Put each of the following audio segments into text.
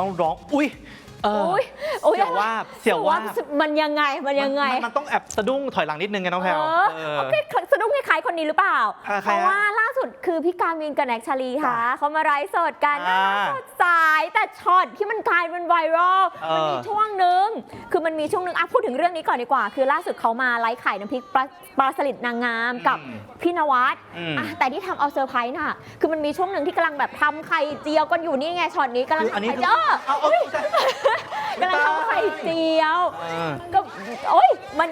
ต้องร้อง อุ้ยเอออุ้ยอุ้ยเสียวว่าบเสียวว่าบมันยังไงมันยังไงมันมันต้องแอบสะดุ้งถอยหลังนิดนึงไงน้องแพลวเออเออโอเคสะดุ้ง คล้ายๆคนนี้หรือเปล่า อ่าใคเพรฮะราะว่าล่าสุดคือพี่การมินกับแน็กชาลีค่ะจ้ะเขามาไลฟ์สดกันอ่าน่ารักสดใสแต่ช็อตที่มันกลายเป็นไวรัลเออมันมีช่วงหนึ่งคือมันมีช่วงหนึ่งอะพูดถึงเรื่องนี้ก่อนดีกว่า คือล่าสุดเขามาไลฟ์ขายน้ำพริกปลาปลาสลิดนางงามกับอืมพี่นวัดอืม อะแต่ที่ทำเอาเซอร์ไพรส์น่ะคือมันมีช่วงหนึ่งที่กำลังแบบทำไข่เจียวกันอยู่นี่ไงช็อตนี้กำลังคืออันนี้ทำคือไข่เจียว เอาเอากำลังทำไข่ เจียวเออก็โอ๊ยมัน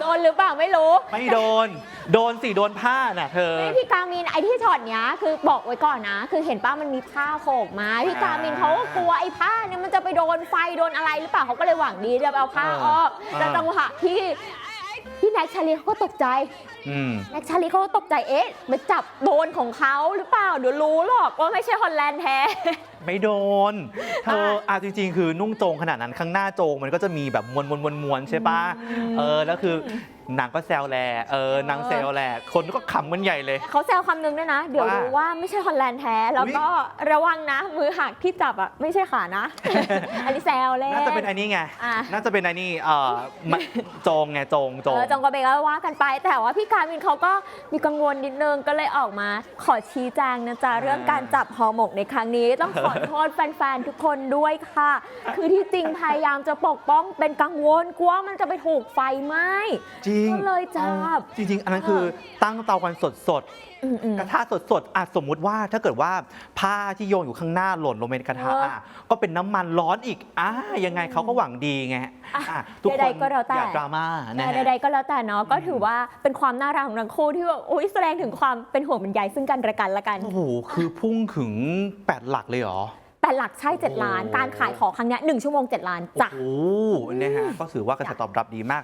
โดนหรือเปล่าไม่รู้ ไม่โดน โดนสิโดนผ้าน่ะเธอไม่พี่กามินไอที่ช็อตเนี้ยคือบอกไว้ก่อนนะ คือเห็นป้ามันมีผ้าโขกมาพี่กามินเขาก็กลัวไอ้ผ้าเนี่ยมันจะไปโดนไฟโดนอะไรหรือเปล่าเขาก็เลยหวังดีจะเอาผ้าออกเออแต่จังหวะที่พี่แน็กชาลีเขาก็ตกใจอืมแน็กชาลีเขาก็ตกใจเอ๊ะมันจับโดนของเขาหรือเปล่าเดี๋ยวรู้หรอกว่าไม่ใช่ฮอลแลนด์แท้ ไม่โดน เธออะจริง ๆ คือนุ่งโจงขนาดนั้นข้างหน้าโจงมันก็จะมีแบบมวนมวนมวนมวนใช่ปะเออแล้วคือนางก็แซวแหละเออนางแซวแหละคนก็ขำกันใหญ่เลย เขาแซวคำนึงด้วยนะ เดี๋ยวว่ารู้ว่าไม่ใช่ฮอลแลนด์แท้ แล้วก็ระวังนะ มือหักที่จับอะไม่ใช่ขานะ อันนี้แซวเล่นน่าจะเป็นไอ้นี่ไงอะน่าจะเป็นไอ้นี่เออมันโจงไงโจงโจเองอจงกระเบนก็ว่ากันไปแต่ว่าพี่การมินเขาก็มีกังวลนิดนึงก็เลยออกมา ขอชี้แจงนะจ๊ะเรื่องการจับฮอหมกในครั้งนี้ต้องขอโทษแฟนๆทุกคนด้วยค่ะ คือที่จริงพยายามจะปกป้องเป็นกังวลกลัวมันจะไปถูกไฟไหม้จริงก็เลยจับ จริง ๆ อันนั้นคือตั้งเตากันสดสดอืมๆกระทะสดสดๆอะสมมุติว่าถ้าเกิดว่าผ้าที่โยนอยู่ข้างหน้าหล่นลงไปในกระทะเอออ่อะก็เป็นน้ำมันร้อนอีกอะยังไงเขาก็หวังดีไง อะอะทุกคใดนๆก็แล้วแต่ อย่าดราม่านะแต่ฮะ ใดๆก็แล้วแต่เนาะก็ถือว่าเป็นความน่ารักของทั้งคู่ที่แบบอุ้ยแสดงถึงความเป็นห่วงเป็นใยซึ่งกันและกันละกัน โอ้โห คือพุ่งถึง 8 หลักเลยเหรอ แต่หลักใช่ 7 ล้านโอ้การขายของครั้งเนี้ยหนึ่งชั่วโมง 7 ล้านจ้ะ โอ้โหนะฮะ ก็ถือว่ากระแสตอบรับดีมาก